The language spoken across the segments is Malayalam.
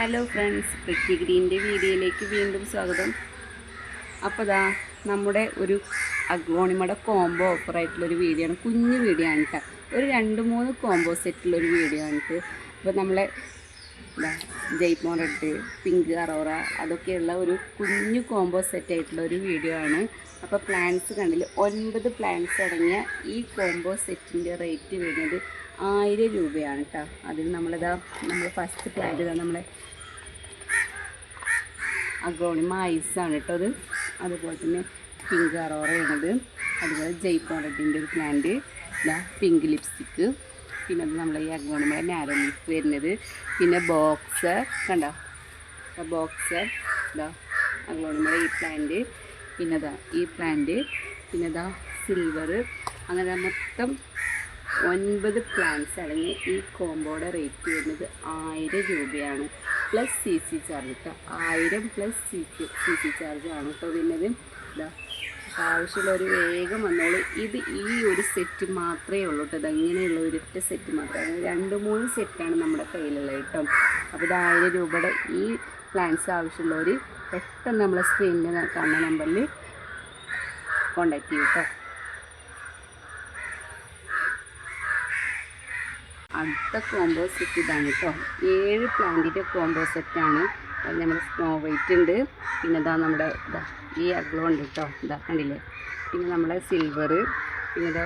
ഹലോ ഫ്രണ്ട്സ് പ്രിറ്റി ഗ്രീന്റെ വീഡിയോയിലേക്ക് വീണ്ടും സ്വാഗതം. അപ്പോൾ ദാ നമ്മുടെ ഒരു അഗ്ലോണിമയുടെ കോംബോ ഓഫറായിട്ടുള്ളൊരു വീഡിയോ ആണ്. കുഞ്ഞു വീഡിയോ ആണ് കേട്ടോ ഒരു രണ്ട് മൂന്ന് കോംബോ സെറ്റുള്ളൊരു വീഡിയോ ആണ് കേട്ടോ അപ്പോൾ നമ്മളെ ജയ്മോൻ റെഡ് പിങ്ക് അറോറ അതൊക്കെയുള്ള ഒരു കുഞ്ഞു കോംബോ സെറ്റ് ആയിട്ടുള്ള ഒരു വീഡിയോ ആണ്. അപ്പോൾ പ്ലാൻസ് കണ്ടില്ല? ഒൻപത് പ്ലാൻസ് അടങ്ങിയ ഈ കോംബോ സെറ്റിന്റെ റേറ്റ് വരുന്നത് ആയിരം രൂപയാണ് കേട്ടോ അതിൽ നമ്മളിതാ നമ്മൾ ഫസ്റ്റ് പ്ലാന്റ് ഇതാ നമ്മളെ അഗോണി ഐസാണ് കേട്ടോ അത്. അതുപോലെ തന്നെ പിങ്ക് അറോറയാണത്. അതുപോലെ ജയ്പോൺ ഒരു പ്ലാന്റ് ഇതാ പിങ്ക് ലിപ്സ്റ്റിക്ക് പിന്നെ അത് നമ്മളെ ഈ അഗോണിമയുടെ നാരോ ലീഫ് വരുന്നത്. പിന്നെ ബോക്സ് കണ്ടോ? ബോക്സ് ഇതാ അഗ്ലോണിമയുടെ ഈ പ്ലാന്റ് പിന്നെ ഇതാ ഈ പ്ലാന്റ് പിന്നെ ഇതാ സിൽവർ അങ്ങനെ മൊത്തം ഒൻപത് പ്ലാൻസ് അടങ്ങിയ ഈ കോമ്പോയുടെ റേറ്റ് വരുന്നത് ആയിരം രൂപയാണ്. പ്ലസ് സി സി ചാർജ് കേട്ടോ ആയിരം plus C C C C charge ആണ് കേട്ടോ വരുന്നത്. ഇതാ ആവശ്യമുള്ളവർ വേഗം വന്നോളൂ. ഇത് ഈ ഒരു സെറ്റ് മാത്രമേ ഉള്ളൂ കേട്ടോ ഇതങ്ങനെയുള്ള ഒരൊറ്റ സെറ്റ് മാത്രമേ രണ്ട് മൂന്ന് സെറ്റാണ് നമ്മുടെ കയ്യിലുള്ളത് കേട്ടോ അപ്പോൾ ഇത് ആയിരം രൂപയുടെ ഈ പ്ലാൻസ് ആവശ്യമുള്ളവർ പെട്ടെന്ന് നമ്മളെ സ്ക്രീനിൽ കാണുന്ന നമ്പറിൽ കോണ്ടാക്ട് ചെയ്യും കേട്ടോ അടുത്ത കോംബോ സെറ്റ് ഇതാണ് കേട്ടോ ഏഴ് പ്ലാന്റിന്റെ കോംബോ സെറ്റാണ് നമ്മൾ സ്നോ വൈറ്റ് ഉണ്ട്. പിന്നെ ഇതാ നമ്മുടെ ഇതാ ഈ അഗ്ലോ ഉണ്ട് കേട്ടോ ഇതാ കണ്ടില്ലേ? പിന്നെ നമ്മളെ സിൽവർ പിന്നെ ഇതാ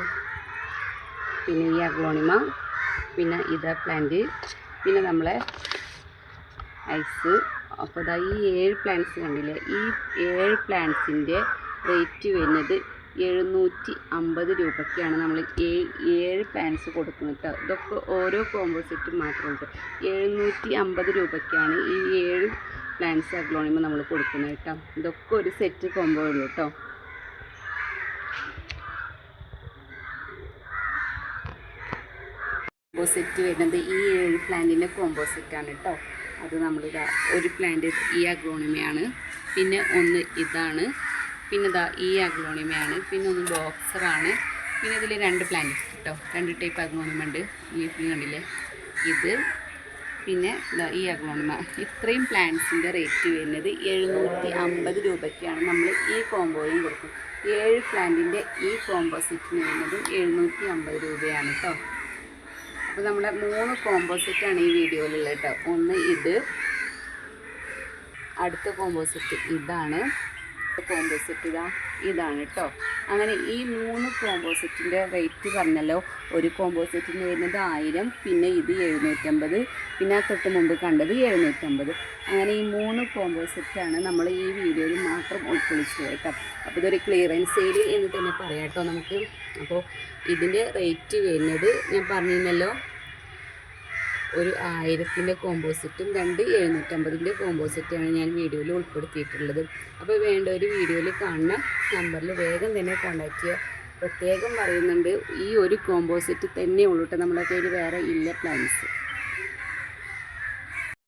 പിന്നെ ഈ അഗ്ലോണിമ പിന്നെ ഇതാ പ്ലാന്റ് പിന്നെ നമ്മളെ ഐസ് അപ്പോൾ ഇതാ ഈ ഏഴ് പ്ലാന്റ്സ് കണ്ടില്ലേ? ഈ ഏഴ് പ്ലാന്റ്സിന്റെ റേറ്റ് വരുന്നത് എഴുന്നൂറ്റി അമ്പത് രൂപയ്ക്കാണ് നമ്മൾ ഏഴ് പാൻസ് കൊടുക്കുന്നത് കേട്ടോ ഇതൊക്കെ ഓരോ കോംബോ സെറ്റ് മാത്രമുണ്ട്. എഴുന്നൂറ്റി അമ്പത് രൂപയ്ക്കാണ് ഈ ഏഴ് പ്ലാൻസ് അഗ്ലോണിമ നമ്മൾ കൊടുക്കുന്നത് കേട്ടോ ഇതൊക്കെ ഒരു സെറ്റ് കോമ്പോ ഉള്ളൂ കേട്ടോ കോംബോ സെറ്റ് വരുന്നത് ഈ ഏഴ് പ്ലാന്റിന്റെ കോമ്പോസെറ്റാണ് കേട്ടോ അത് നമ്മൾ ഒരു പ്ലാന്റ് ഈ അഗ്ലോണിമയാണ്. പിന്നെ ഒന്ന് ഇതാണ്. പിന്നെ ഇതാ ഈ അഗ്ലോണിമയാണ് പിന്നെ ഒന്ന് ബോക്സറാണ്. പിന്നെ ഇതിൽ രണ്ട് പ്ലാന്റ് കേട്ടോ രണ്ട് ടൈപ്പ് അഗ്ലോണിമ ഉണ്ട്. ഈ കണ്ടില്ലേ? ഇത്. പിന്നെ ഈ അഗ്ലോണിമ. ഇത്രയും പ്ലാന്റ്സിന്റെ റേറ്റ് വരുന്നത് എഴുന്നൂറ്റി അമ്പത് രൂപയ്ക്കാണ്. നമ്മൾ ഈ കോമ്പോയും കൊടുക്കും. ഏഴ് പ്ലാന്റിന്റെ ഈ കോമ്പോ സെറ്റിന് വരുന്നത് എഴുന്നൂറ്റി അമ്പത് രൂപയാണ് കേട്ടോ അപ്പോൾ നമ്മുടെ മൂന്ന് കോംബോ സെറ്റാണ് ഈ വീഡിയോയിലുള്ളത് കേട്ടോ ഒന്ന് ഇത്. അടുത്ത കോമ്പോസിറ്റ് സെറ്റ് ഇതാണ്. കോംബോ ഇതാ. ഇതാണ് കേട്ടോ അങ്ങനെ ഈ മൂന്ന് കോംബോ റേറ്റ് പറഞ്ഞല്ലോ. ഒരു കോംബോ വരുന്നത് ആയിരം പിന്നെ ഇത് എഴുന്നൂറ്റമ്പത് പിന്നെ തൊട്ട് മുമ്പ് കണ്ടത് എഴുന്നൂറ്റമ്പത്. അങ്ങനെ ഈ മൂന്ന് കോംബോ നമ്മൾ ഈ വീഡിയോയിൽ മാത്രം ഉൾക്കൊള്ളിച്ചത് കേട്ടോ. അപ്പോൾ ഇതൊരു ക്ലിയറൻസ് സെയിൽ എന്ന് തന്നെ പറയാം കേട്ടോ നമുക്ക്. അപ്പോൾ ഇതിന്റെ റേറ്റ് വരുന്നത് ഞാൻ പറഞ്ഞിരുന്നല്ലോ ഒരു ആയിരത്തിന്റെ കോമ്പോസിറ്റും രണ്ട് എഴുന്നൂറ്റമ്പതിന്റെ കോമ്പോസിറ്റാണ് ഞാൻ വീഡിയോയിൽ ഉൾപ്പെടുത്തിയിട്ടുള്ളത്. അപ്പോൾ വേണ്ട ഒരു വീഡിയോയിൽ കാണുന്ന നമ്പറിൽ വേഗം തന്നെ കോൺടാക്റ്റ് ചെയ്യുക. പ്രത്യേകം പറയുന്നുണ്ട് ഈ ഒരു കോമ്പോസിറ്റ് തന്നെ ഉള്ളൂട്ടോ. നമ്മുടെ കയ്യിൽ വേറെ ഇല്ല പ്ലാൻസ്